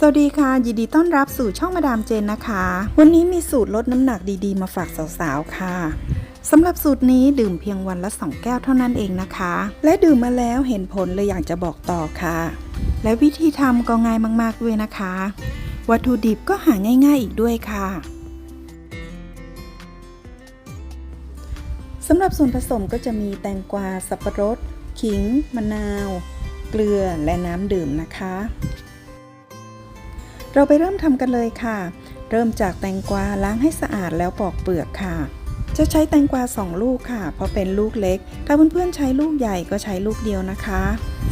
สวัสดีค่ะ ยินดีต้อนรับสู่ช่องมาดามเจนนะคะ วันนี้มีสูตรลดน้ำหนักดีๆ มาฝากสาวๆค่ะสำหรับสูตรนี้ดื่มเพียงวันละ 2 แก้วเท่านั้นเองนะคะ และดื่มมาแล้วเห็นผลเลยอยากจะบอกต่อค่ะ และวิธีทำก็ง่ายมากๆด้วยนะคะ วัตถุดิบก็หาง่ายๆอีกด้วยค่ะสำหรับส่วนผสมก็จะมีแตงกวา สับปะรด ขิง มะนาว เกลือและน้ำดื่มนะคะ เราไปเริ่มทำกันเลยค่ะ เริ่มจากแตงกวาล้างให้สะอาดแล้วปอกเปลือกค่ะ จะใช้แตงกวา 2 ลูกค่ะ เพราะเป็นลูกเล็ก ถ้าเพื่อนๆใช้ลูกใหญ่ก็ใช้ลูกเดียวนะคะ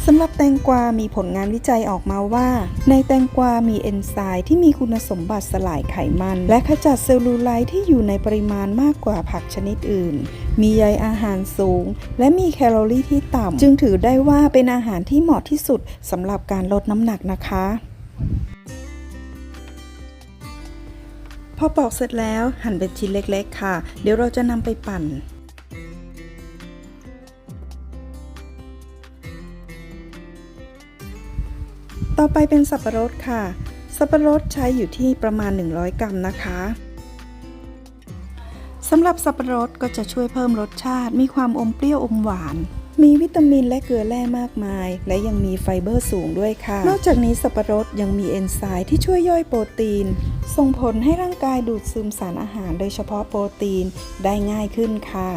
สำหรับแตงกวา มีผลงานวิจัยออกมาว่า ในแตงกวา มีเอนไซม์ที่มีคุณสมบัติสลายไขมัน และขจัดเซลลูไลท์ที่อยู่ในปริมาณมากกว่าผักชนิดอื่น มีใยอาหารสูง และมีแคลอรี่ที่ต่ำ จึงถือได้ว่าเป็นอาหารที่เหมาะที่สุดสำหรับการลดน้ำหนักนะคะ พอปอกเสร็จแล้วหั่นเป็นชิ้นเล็กๆ ค่ะ เดี๋ยวเราจะนำไปปั่น ต่อไปเป็นสับปะรดค่ะ สับปะรดใช้อยู่ที่ประมาณ 100 กรัมนะคะสำหรับสับปะรดก็จะช่วยเพิ่มรสชาติ มีความอมเปรี้ยวอมหวาน มีวิตามินและเกลือแร่มากมาย และยังมีไฟเบอร์สูงด้วยค่ะ นอกจากนี้สับปะรดยังมีเอนไซม์ที่ช่วยย่อยโปรตีน ส่งผลให้ร่างกายดูดซึมสารอาหารโดยเฉพาะโปรตีนได้ง่ายขึ้นค่ะ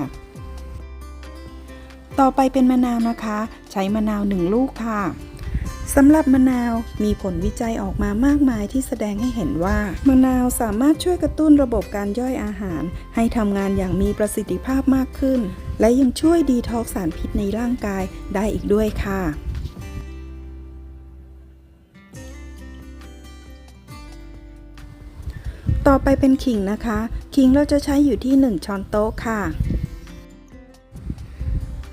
ต่อไปเป็นมะนาวนะคะ ใช้มะนาวหนึ่งลูกค่ะสำหรับมะนาวมีผลวิจัยออกมามากมายที่แสดงให้เห็นว่า มะนาวสามารถช่วยกระตุ้นระบบการย่อยอาหาร ให้ทำงานอย่างมีประสิทธิภาพมากขึ้น และยังช่วยดีท็อกซ์สารพิษในร่างกายได้อีกด้วยค่ะ ต่อไปเป็นขิงนะคะ ขิงเราจะใช้อยู่ที่ 1 ช้อนโต๊ะค่ะ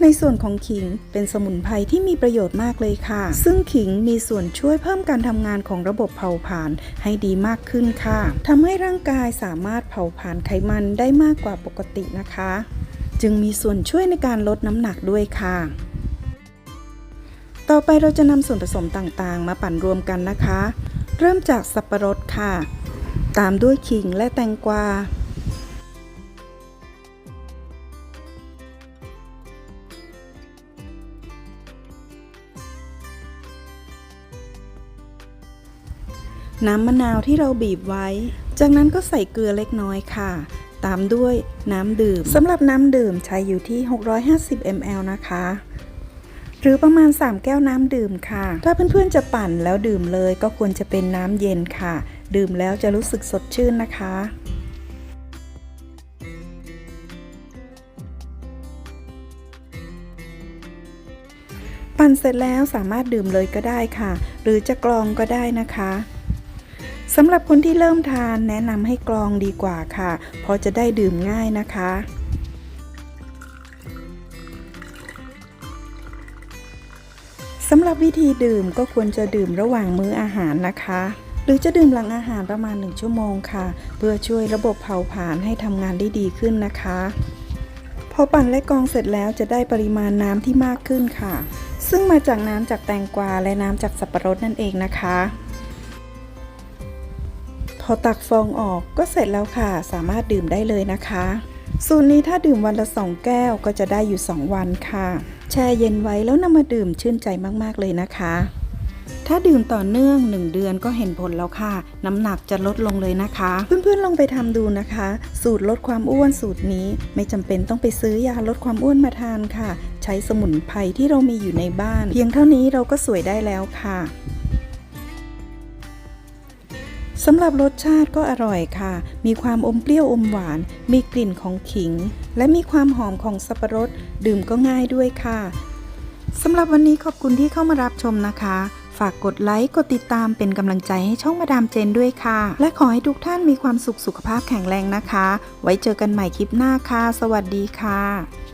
ในส่วนของขิงเป็นสมุนไพรที่มีประโยชน์มากเลยค่ะ ซึ่งขิงมีส่วนช่วยเพิ่มการทำงานของระบบเผาผลาญให้ดีมากขึ้นค่ะทำให้ร่างกายสามารถเผาผลาญไขมันได้มากกว่าปกตินะคะ จึงมีส่วนช่วยในการลดน้ำหนักด้วยค่ะต่อไปเราจะนำส่วนผสมต่างๆ มาปั่นรวมกันนะคะ เริ่มจากสับปะรดค่ะ ตามด้วยขิงและแตงกวาน้ำมะนาวที่เราบีบไว้ จากนั้นก็ใส่เกลือเล็กน้อยค่ะ ตามด้วยน้ำดื่มสำหรับน้ำดื่มใช้อยู่ที่ 650 ml นะคะ หรือประมาณ 3 แก้วน้ำดื่มค่ะ ถ้าเพื่อนๆจะปั่นแล้วดื่มเลยก็ควรจะเป็นน้ำเย็นค่ะ ดื่มแล้วจะรู้สึกสดชื่นนะคะ ปั่นเสร็จแล้วสามารถดื่มเลยก็ได้ค่ะ หรือจะกรองก็ได้นะคะสำหรับคนที่เริ่มทานแนะนำให้กรองดีกว่าค่ะ เพราะจะได้ดื่มง่ายนะคะ สำหรับวิธีดื่มก็ควรจะดื่มระหว่างมื้ออาหารนะคะ หรือจะดื่มหลังอาหารประมาณ 1 ชั่วโมงค่ะ เพื่อช่วยระบบเผาผลาญให้ทำงานได้ดีขึ้นนะคะ พอปั่นและกรองเสร็จแล้วจะได้ปริมาณน้ำที่มากขึ้นค่ะ ซึ่งมาจากน้ำจากแตงกวาและน้ำจากสับปะรดนั่นเองนะคะ พอตักฟองออกก็เสร็จแล้วค่ะ สามารถดื่มได้เลยนะคะสูตรนี้ถ้าดื่มวันละ 2 แก้วก็จะได้อยู่ 2 วันค่ะ แช่เย็นไว้แล้วนำมาดื่มชื่นใจมาก ๆ เลยนะคะ ถ้าดื่มต่อเนื่อง 1 เดือนก็เห็นผลแล้วค่ะ น้ำหนักจะลดลงเลยนะคะ เพื่อนๆลองไปทำดูนะคะ สูตรลดความอ้วนสูตรนี้ ไม่จำเป็นต้องไปซื้อยาลดความอ้วนมาทานค่ะ ใช้สมุนไพรที่เรามีอยู่ในบ้าน เพียงเท่านี้เราก็สวยได้แล้วค่ะสำหรับรสชาติก็อร่อยค่ะ มีความอมเปรี้ยวอมหวาน มีกลิ่นของขิง และมีความหอมของสับปะรด ดื่มก็ง่ายด้วยค่ะ สำหรับวันนี้ขอบคุณที่เข้ามารับชมนะคะ ฝากกดไลค์ กดติดตามเป็นกำลังใจให้ช่องมาดามเจนด้วยค่ะ และขอให้ทุกท่านมีความสุขสุขภาพแข็งแรงนะคะ ไว้เจอกันใหม่คลิปหน้าค่ะ สวัสดีค่ะ